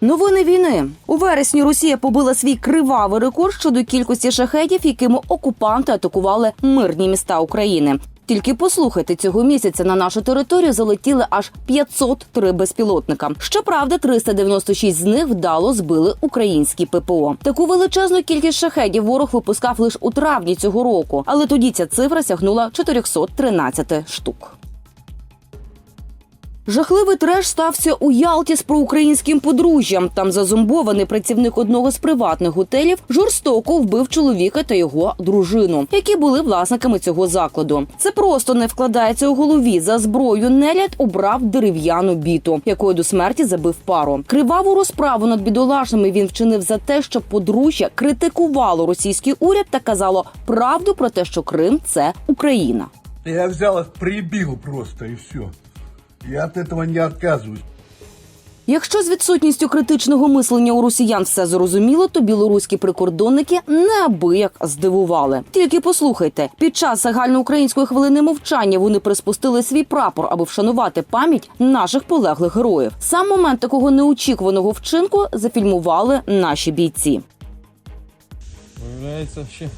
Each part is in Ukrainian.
Новини війни у вересні Росія побила свій кривавий рекорд щодо кількості шахедів, якими окупанти атакували мирні міста України. Тільки послухайте, цього місяця на нашу територію залетіли аж 503 безпілотника. Щоправда, 396 з них вдало збили українські ППО. Таку величезну кількість шахедів ворог випускав лише у травні цього року, але тоді ця цифра сягнула 413 штук. Жахливий треш стався у Ялті з проукраїнським подружжям. Там зазомбований працівник одного з приватних готелів жорстоко вбив чоловіка та його дружину, які були власниками цього закладу. Це просто не вкладається у голові. За зброю нелядь обрав дерев'яну біту, якою до смерті забив пару. Криваву розправу над бідолашними він вчинив за те, що подружжя критикувало російський уряд та казало правду про те, що Крим це Україна. Я взял их, прибил просто и все. Я от этого не отказываюсь. Якщо з відсутністю критичного мислення у росіян все зрозуміло, то білоруські прикордонники неабияк здивували. Тільки послухайте, під час загальноукраїнської хвилини мовчання вони приспустили свій прапор, аби вшанувати пам'ять наших полеглих героїв. Сам момент такого неочікуваного вчинку зафільмували наші бійці. Виявляється, ще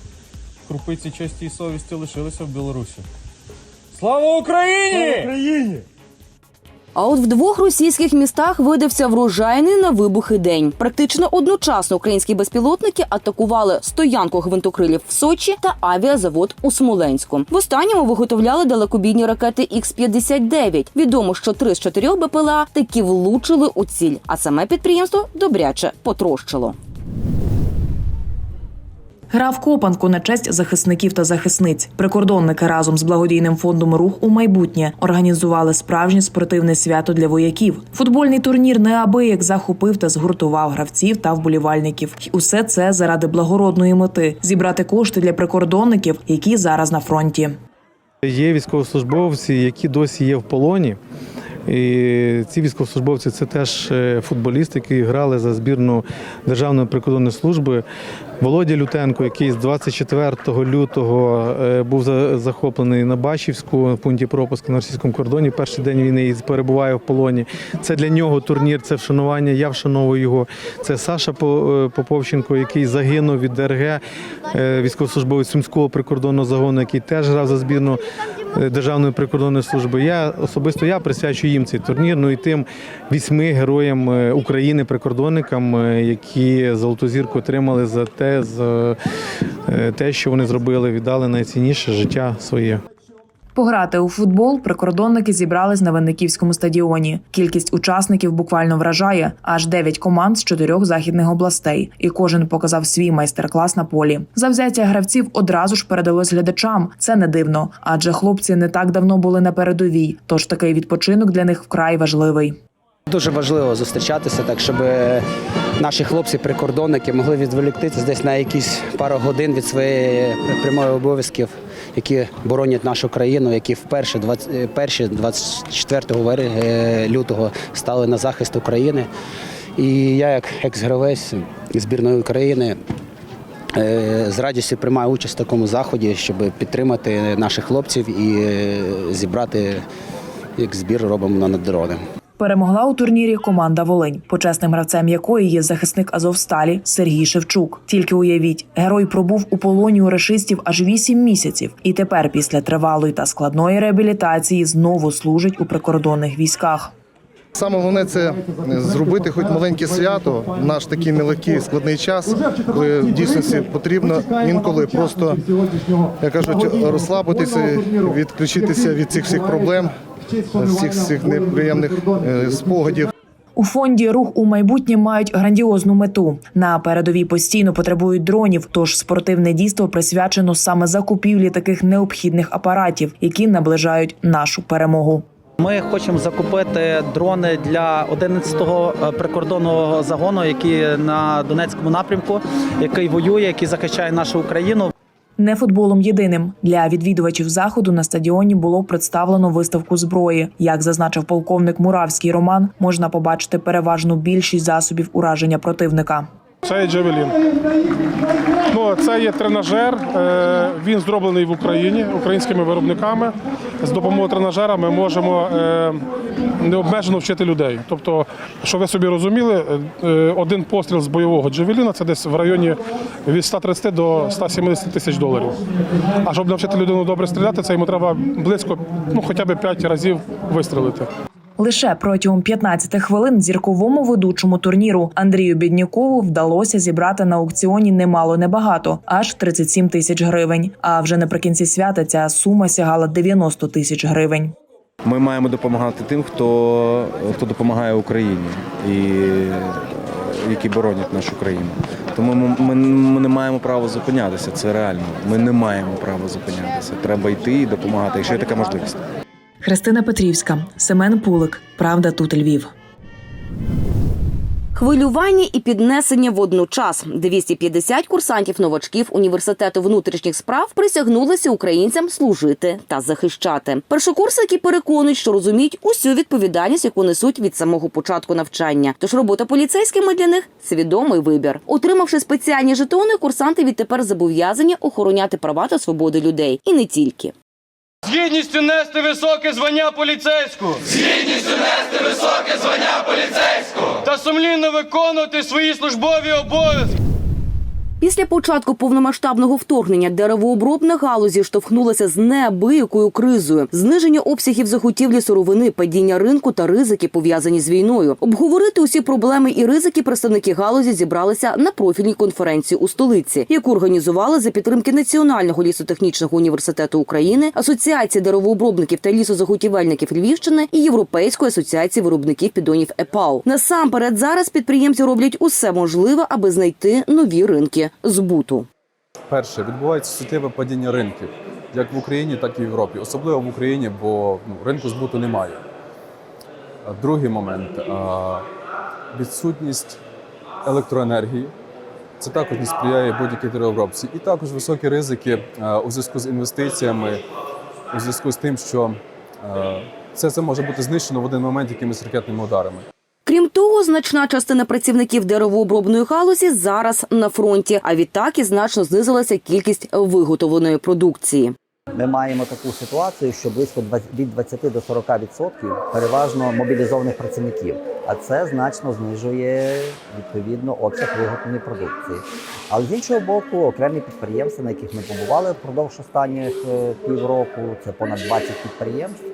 крупиці честі і совісті лишилися в Білорусі. Слава Україні! Украине! А от в двох російських містах видався врожайний на вибухи день. Практично одночасно українські безпілотники атакували стоянку гвинтокрилів в Сочі та авіазавод у Смоленську. В останньому виготовляли далекобійні ракети Х-59. Відомо, що три з чотирьох БПЛА таки влучили у ціль, а саме підприємство добряче потрощило. Гра в копанку на честь захисників та захисниць. Прикордонники разом з благодійним фондом Рух у майбутнє організували справжнє спортивне свято для вояків. Футбольний турнір неабияк захопив та згуртував гравців та вболівальників. І усе це заради благородної мети зібрати кошти для прикордонників, які зараз на фронті. Є військовослужбовці, які досі є в полоні. І ці військовослужбовці це теж е, футболісти, які грали за збірну Державної прикордонної служби. Володя Лютенко, який з 24 лютого е, був захоплений на Бачівську в пункті пропуску на російському кордоні. Перший день війни перебуває в полоні. Це для нього турнір, це вшанування. Я вшановую його. Це Саша е, Поповченко, який загинув від ДРГ, е, військовослужбовець Сумського прикордонного загону, який теж грав за збірну Державної прикордонної служби. Я особисто я присвячую їм цей турнір. Ну і тим вісьми героям е, України, прикордонникам, е, які золоту зірку отримали за те, за е, те, що вони зробили, віддали найцінніше життя своє. Пограти у футбол прикордонники зібрались на Винниківському стадіоні. Кількість учасників буквально вражає аж 9 команд з чотирьох західних областей, і кожен показав свій майстер-клас на полі. Завзяття гравців одразу ж передалось глядачам. Це не дивно, адже хлопці не так давно були на передовій. Тож такий відпочинок для них вкрай важливий. Дуже важливо зустрічатися, так щоб наші хлопці-прикордонники могли відволіктися десь на якісь пару годин від своєї прямої обов'язків, які боронять нашу країну, які вперше 20, перші 24 вер- е, лютого стали на захист України. І я, як екс-гравець збірної України, е, з радістю приймаю участь в такому заході, щоб підтримати наших хлопців і е, зібрати як збір робимо на дрони. Перемогла у турнірі команда Волинь, почесним гравцем якої є захисник Азовсталі Сергій Шевчук. Тільки уявіть, герой пробув у полоні у рашистів аж вісім місяців, і тепер, після тривалої та складної реабілітації, знову служить у прикордонних військах. Саме головне це зробити хоч маленьке свято в наш такий нелегкий складний час, коли в дійсності потрібно інколи просто, як кажуть, розслабитися, відключитися від цих всіх проблем, всіх цих неприємних е, спогадів. У фонді рух у майбутнє мають грандіозну мету. На передовій постійно потребують дронів. Тож спортивне дійство присвячено саме закупівлі таких необхідних апаратів, які наближають нашу перемогу. Ми хочемо закупити дрони для 11-го е, прикордонного загону, який на Донецькому напрямку, який воює, який захищає нашу Україну. Не футболом єдиним для відвідувачів заходу на стадіоні було представлено виставку зброї. Як зазначив полковник Муравський Роман, можна побачити переважну більшість засобів ураження противника. Це є Джавелін. Ну, це є тренажер. е, Він зроблений в Україні українськими виробниками. З допомогою тренажера ми можемо е, необмежено вчити людей. Тобто, що ви собі розуміли, е, один постріл з бойового джавеліна це десь в районі від 130 до 170 тисяч доларів. А щоб навчити людину добре стріляти, це йому треба близько, ну хоча б 5 разів вистрілити. Лише протягом 15 хвилин зірковому ведучому турніру Андрію Біднікову вдалося зібрати на аукціоні немало небагато, аж 37 тисяч гривень. А вже наприкінці свята ця сума сягала 90 тисяч гривень. Ми маємо допомагати тим, хто, хто допомагає Україні і які боронять нашу країну. Тому ми, ми, ми не маємо права зупинятися. Це реально. Ми не маємо права зупинятися. Треба йти і допомагати, якщо є така можливість. Христина Петрівська, Семен Пулик. Правда, тут Львів. Хвилювання і піднесення водночас. 250 курсантів-новачків університету внутрішніх справ присягнулися українцям служити та захищати. Першокурсники переконують, що розуміють усю відповідальність, яку несуть від самого початку навчання. Тож робота поліцейськими для них свідомий вибір. Отримавши спеціальні жетони, курсанти відтепер зобов'язані охороняти права та свободи людей, і не тільки. З гідністю нести високе звання поліцейську. З гідністю нести високе звання поліцейську. Та сумлінно виконувати свої службові обов'язки. Після початку повномасштабного вторгнення деревообробна галузі штовхнулася з неабиякою кризою, зниження обсягів заготівлі сировини, падіння ринку та ризики пов'язані з війною. Обговорити усі проблеми і ризики представники галузі зібралися на профільній конференції у столиці, яку організували за підтримки Національного лісотехнічного університету України, Асоціації деревообробників та лісозаготівельників Львівщини і Європейської асоціації виробників підонів ЕПАУ. Насамперед зараз підприємці роблять усе можливе, аби знайти нові ринки збуту. Перше, відбувається суттєве падіння ринків, як в Україні, так і в Європі. Особливо в Україні, бо ну, ринку збуту немає. Другий момент відсутність електроенергії. Це також не сприяє будь-якій деревообробці. І також високі ризики у зв'язку з інвестиціями, у зв'язку з тим, що все це може бути знищено в один момент якимись ракетними ударами. Крім того, значна частина працівників деревообробної галузі зараз на фронті, а відтак і значно знизилася кількість виготовленої продукції. Ми маємо таку ситуацію, що близько 20 від 20 до 40% переважно мобілізованих працівників, а це значно знижує відповідно обсяг виготовленої продукції. Але з іншого боку, окремі підприємства, на яких ми побували впродовж останніх е, півроку, це понад 20 підприємств.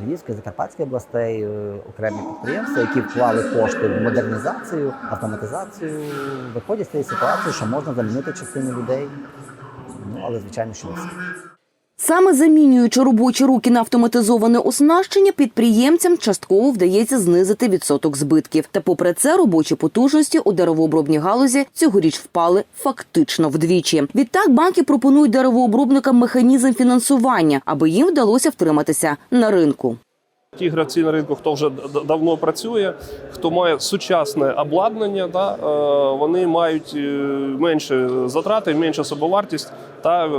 Львівської, Закарпатської областей, е, окремі підприємства, які вклали кошти в модернізацію, автоматизацію, виходять з цієї ситуації, що можна замінити частину людей. Ну але звичайно, що не всі. Саме замінюючи робочі руки на автоматизоване оснащення, підприємцям частково вдається знизити відсоток збитків. Та попри це робочі потужності у деревообробній галузі цьогоріч впали фактично вдвічі. Відтак банки пропонують деревообробникам механізм фінансування, аби їм вдалося втриматися на ринку. Ті гравці на ринку, хто вже давно працює, хто має сучасне обладнання, да, е, вони мають е, менше затрати, меншу собовартість та е,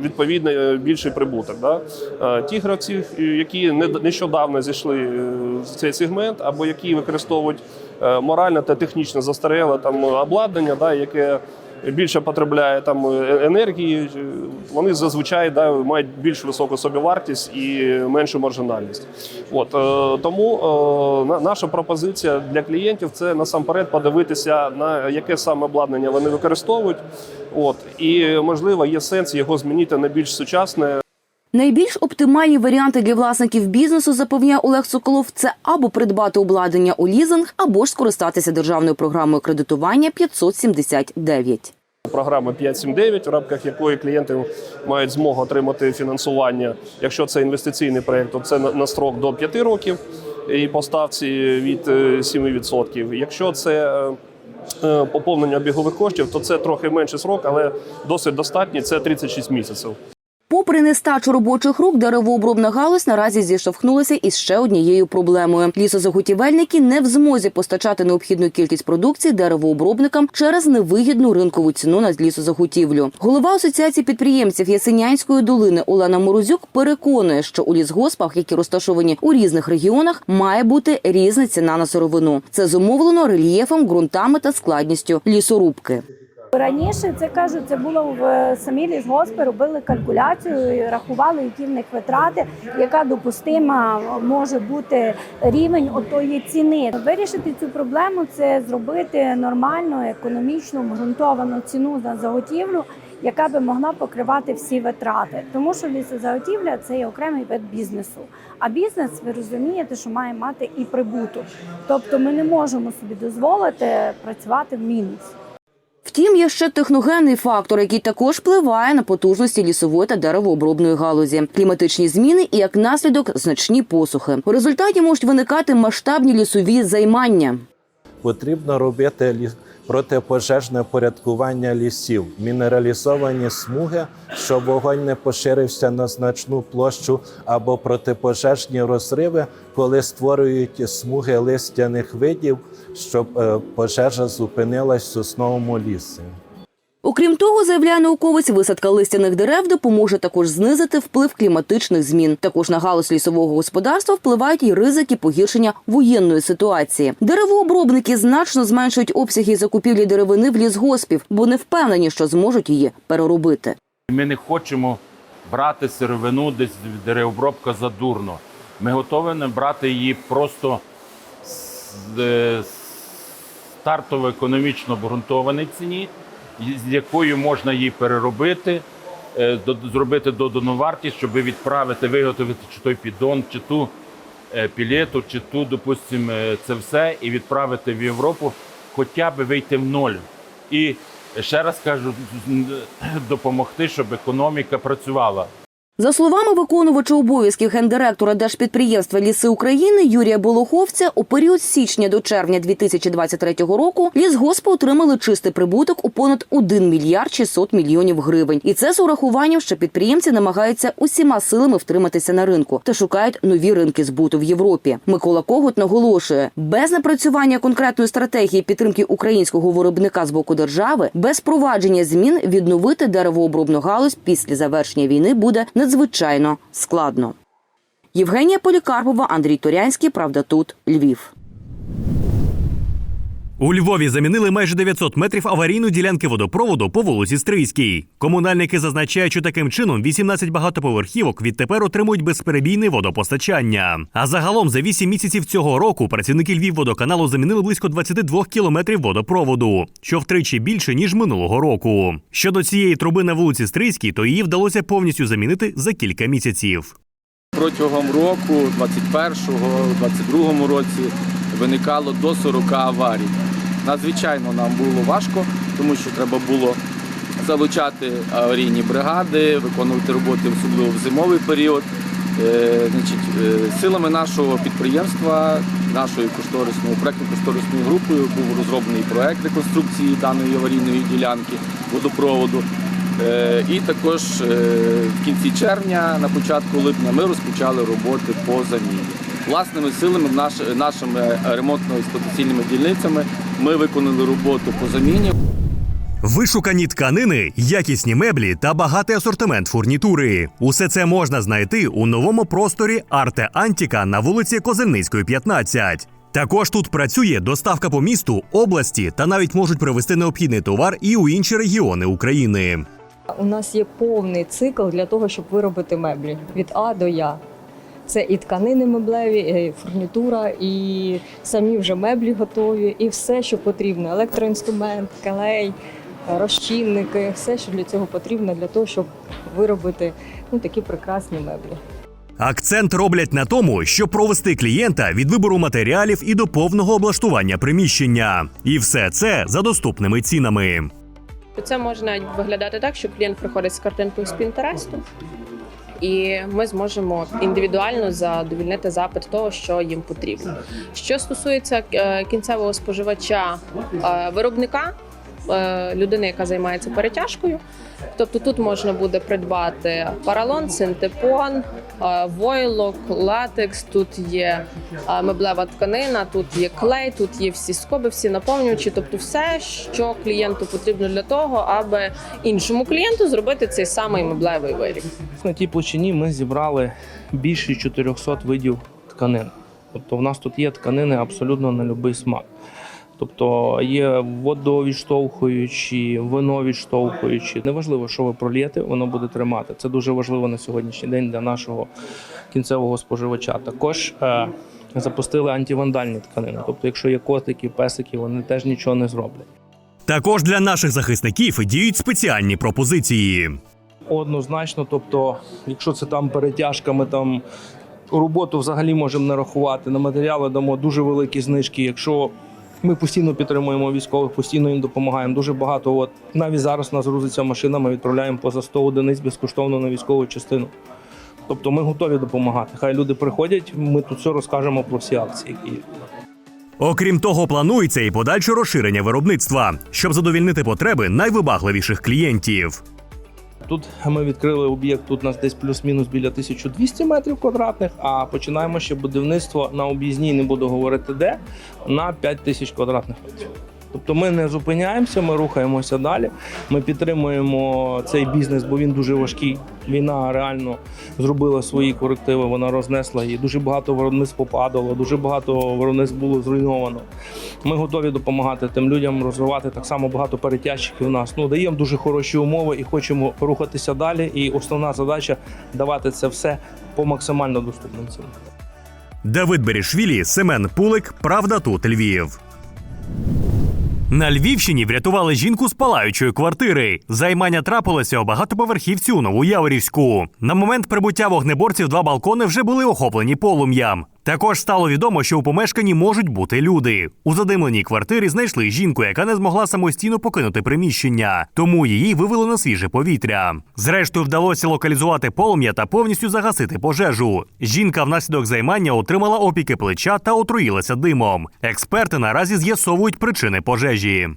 відповідно більший прибуток. Да. Ті гравці, які не- нещодавно зійшли в цей сегмент, або які використовують морально та технічно застаріле там обладнання, да, яке більше потребляє там е, енергії, е, вони зазвичай да, мають більш високу собівартість і меншу маржинальність. От е, тому на- наша пропозиція для клієнтів це насамперед подивитися на яке саме обладнання вони використовують. От і можливо є сенс його змінити на більш сучасне. Найбільш оптимальні варіанти для власників бізнесу, запевняє Олег Соколов, це або придбати обладнання у лізинг, або ж скористатися державною програмою кредитування 579. Програма 579, в рамках якої клієнти мають змогу отримати фінансування. Якщо це інвестиційний проєкт, то це на строк до 5 років і по ставці від е, 7%. Якщо це е, е, поповнення обігових коштів, то це трохи менший срок, але досить достатній. Це 36 місяців. Попри нестачу робочих рук, деревообробна галузь наразі зіштовхнулася із ще однією проблемою. Лісозаготівельники не в змозі постачати необхідну кількість продукції деревообробникам через невигідну ринкову ціну на лісозаготівлю. Голова асоціації підприємців Ясенянської долини Олена Морозюк переконує, що у лісгоспах, які розташовані у різних регіонах, має бути різна ціна на сировину. Це зумовлено рельєфом, ґрунтами та складністю лісорубки. Раніше це кажуть, це було в самі лісгоспи, робили калькуляцію, рахували, які в них витрати, яка допустима може бути рівень отої ціни. Вирішити цю проблему це зробити нормальну, економічну, обґрунтовану ціну за заготівлю, яка би могла покривати всі витрати. Тому що лісозаготівля це є окремий вид бізнесу. А бізнес, ви розумієте, що має мати і прибуток. Тобто ми не можемо собі дозволити працювати в мінус. Втім, є ще техногенний фактор, який також впливає на потужності лісової та деревообробної галузі, кліматичні зміни і як наслідок значні посухи. У результаті можуть виникати масштабні лісові займання. Потрібно робити ліс- протипожежне порядкування лісів, мінералізовані смуги, щоб вогонь не поширився на значну площу, або протипожежні розриви, коли створюють смуги листяних видів, щоб е, пожежа зупинилась в сосновому лісі. Окрім того, заявляє науковець, висадка листяних дерев допоможе також знизити вплив кліматичних змін. Також на галузь лісового господарства впливають і ризики погіршення воєнної ситуації. Деревообробники значно зменшують обсяги закупівлі деревини в лісгоспів, бо не впевнені, що зможуть її переробити. Ми не хочемо брати сировину десь в деревообробка задурно. Ми готові брати її просто з е, стартово економічно обґрунтованій ціні, з якою можна її переробити, е, зробити додану вартість, щоб відправити, виготовити чи той піддон, чи ту е, пілету, чи ту, допустимо, е, це все і відправити в Європу, хоча б вийти в ноль. І ще раз кажу, допомогти, щоб економіка працювала. За словами виконувача обов'язків гендиректора Держпідприємства Ліси України Юрія Болоховця, у період з січня до червня 2023 року лісгоспи отримали чистий прибуток у понад 1 мільярд 600 мільйонів гривень. І це з урахуванням, що підприємці намагаються усіма силами втриматися на ринку та шукають нові ринки збуту в Європі. Микола Когут наголошує, без напрацювання конкретної стратегії підтримки українського виробника з боку держави, без впровадження змін відновити деревообробну галузь після завершення війни буде надзвичайно складно. Євгенія Полікарпова, Андрій Турянський. Правда, тут Львів. У Львові замінили майже 900 метрів аварійної ділянки водопроводу по вулиці Стрийській. Комунальники зазначають, що таким чином 18 багатоповерхівок відтепер отримують безперебійне водопостачання. А загалом за 8 місяців цього року працівники Львівводоканалу замінили близько 22 кілометрів водопроводу, що втричі більше ніж минулого року. Щодо цієї труби на вулиці Стрийській, то її вдалося повністю замінити за кілька місяців. Протягом року, 21-го, 22-му році, виникало до 40 аварій. Надзвичайно нам було важко, тому що треба було залучати аварійні бригади, виконувати роботи, особливо в зимовий період. Е, е, силами нашого підприємства, нашою кошторисною проектно-кошторисною групою був розроблений проект реконструкції даної аварійної ділянки водопроводу. Е, І також в кінці червня, на початку липня, ми розпочали роботи по заміні. Власними силами, наш- нашими ремонтно-експлуатаційними дільницями ми виконали роботу по заміні. Вишукані тканини, якісні меблі та багатий асортимент фурнітури. Усе це можна знайти у новому просторі Арте Антіка на вулиці Козельницької, 15. Також тут працює доставка по місту, області та навіть можуть привезти необхідний товар і у інші регіони України. У нас є повний цикл для того, щоб виробити меблі від А до Я. Це і тканини меблеві, і фурнітура, і самі вже меблі готові, і все, що потрібно: електроінструмент, клей, розчинники, все, що для цього потрібно, для того, щоб виробити ну, такі прекрасні меблі. Акцент роблять на тому, щоб провести клієнта від вибору матеріалів і до повного облаштування приміщення. І все це за доступними цінами. Це може навіть виглядати так, що клієнт приходить з картинкою з Пінтересту, і ми зможемо індивідуально задовільнити запит того, що їм потрібно. Що стосується е, кінцевого споживача е, виробника. Е, людини, яка займається перетяжкою. Тобто тут можна буде придбати паралон, синтепон, е, войлок, латекс. Тут є е, меблева тканина, тут є клей, тут є всі скоби, всі наповнювачі. Тобто, все, що клієнту потрібно для того, аби іншому клієнту зробити цей самий меблевий виріб. На тій площині ми зібрали більше 400 видів тканин. Тобто в нас тут є тканини абсолютно на будь-який смак. Тобто є водовідштовхуючі, виновідштовхуючі. Неважливо, що ви пролієте, воно буде тримати. Це дуже важливо на сьогоднішній день для нашого кінцевого споживача. Також е, запустили антивандальні тканини. Тобто, якщо є котики, песики, вони теж нічого не зроблять. Також для наших захисників діють спеціальні пропозиції. Однозначно, тобто, якщо це там перетяжка, ми там роботу взагалі можемо не рахувати. На матеріали дамо дуже великі знижки. Якщо ми постійно підтримуємо військових, постійно їм допомагаємо. Дуже багато. От навіть зараз у нас грузиться машина, ми відправляємо поза 100 одиниць безкоштовно на військову частину. Тобто ми готові допомагати. Хай люди приходять, ми тут все розкажемо про всі акції, які. Окрім того, планується і подальше розширення виробництва, щоб задовільнити потреби найвибагливіших клієнтів. Тут ми відкрили об'єкт. Тут у нас десь плюс-мінус біля 1200 метрів квадратних. А починаємо ще будівництво на об'їзній, не буду говорити де, на 5000 квадратних метрів. Тобто ми не зупиняємося, ми рухаємося далі. Ми підтримуємо цей бізнес, бо він дуже важкий. Війна реально зробила свої корективи, вона рознесла її. Дуже багато виробництв попадало, дуже багато виробництв було зруйновано. Ми готові допомагати тим людям розвивати так само багато перетяжчиків у нас. Ну даємо дуже хороші умови і хочемо рухатися далі. І основна задача давати це все по максимально доступним цінам. Давид Берішвілі, Семен Пулик, Правда тут Львів. На Львівщині врятували жінку з палаючої квартири. Займання трапилося у багатоповерхівці у Новояворівську. На момент прибуття вогнеборців два балкони вже були охоплені полум'ям. Також стало відомо, що у помешканні можуть бути люди. У задимленій квартирі знайшли жінку, яка не змогла самостійно покинути приміщення, тому її вивели на свіже повітря. Зрештою, вдалося локалізувати полум'я та повністю загасити пожежу. Жінка внаслідок займання отримала опіки плеча та отруїлася димом. Експерти наразі з'ясовують причини пожежі.